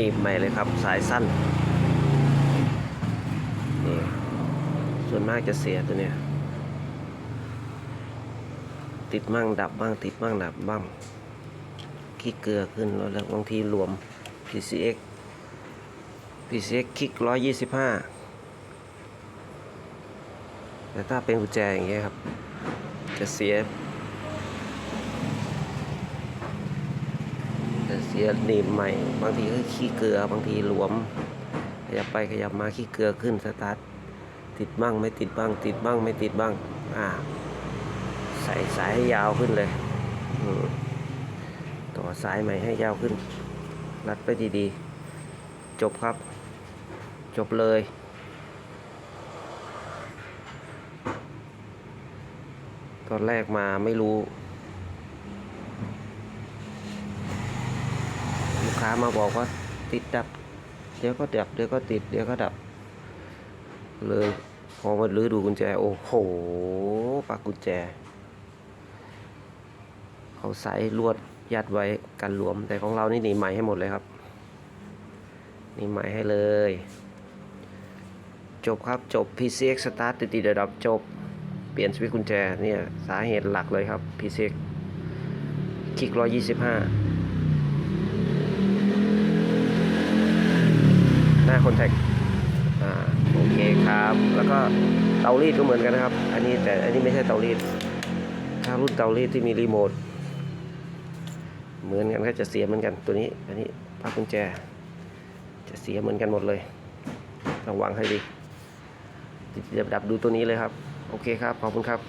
หนีบใหม่เลยครับ สายสั้นนี่ส่วนมากจะเสียตัวเนี้ยติดมั่งดับบ้างติดมั่งดับบ้างขี้เกลือขึ้นแล้วบางทีรวม PCX PCX คลิกร้อยยี่สิบห้าแต่ถ้าเป็นกุญแจอย่างเงี้ยครับ จะเสีย จะ เสียหนีบใหม่ บางทีก็ขี้เกลือบางทีหลวม ขยับไปขยับมาขี้เกลือขึ้นสตาร์ทติดบ้างไม่ติดบ้าง ติดบ้างไม่ติดบ้างอ่าใส่สายให้ยาวขึ้นเลยต่อสายใหม่ให้ยาวขึ้น รัดไปดีๆ จบครับ จบเลยตอนแรกมาไม่รู้ ลูก ค้ามาบอกว่าติดดับ เดี๋ยวก็ดับ เดี๋ยวก็ติด เดี๋ยวก็ดับ เลยพอมาลื้อดูกุญแจ โอ้โหปากกุญแจ เขาใส่ลวดยัดไว้กันหลวม แต่ของเรานี่หนีใหม่ให้หมดเลยครับหนีใหม่ให้เลย จบครับจบ PCX Start ติดติดระดับจบ เปลี่ยนสวิตช์กุญแจเนี่ยสาเหตุหลักเลยครับ PCX คลิก125 หน้าค อนแทคอ่าโอเคครับ แล้วก็เตารีดก็เหมือนกันนะครับ อันนี้แต่อันนี้ไม่ใช่เตารีด ถ้ารุ่นเตารีดที่มีรีโมทเหมือนกันก็จะเสียเหมือนกันตัวนี้ อันนี้ปลั๊กกุญแจ จะเสียเหมือนกันหมดเลยระวังให้ดีดับดับดูตัวนี้เลยครับ โอเคครับ ขอบคุณครับ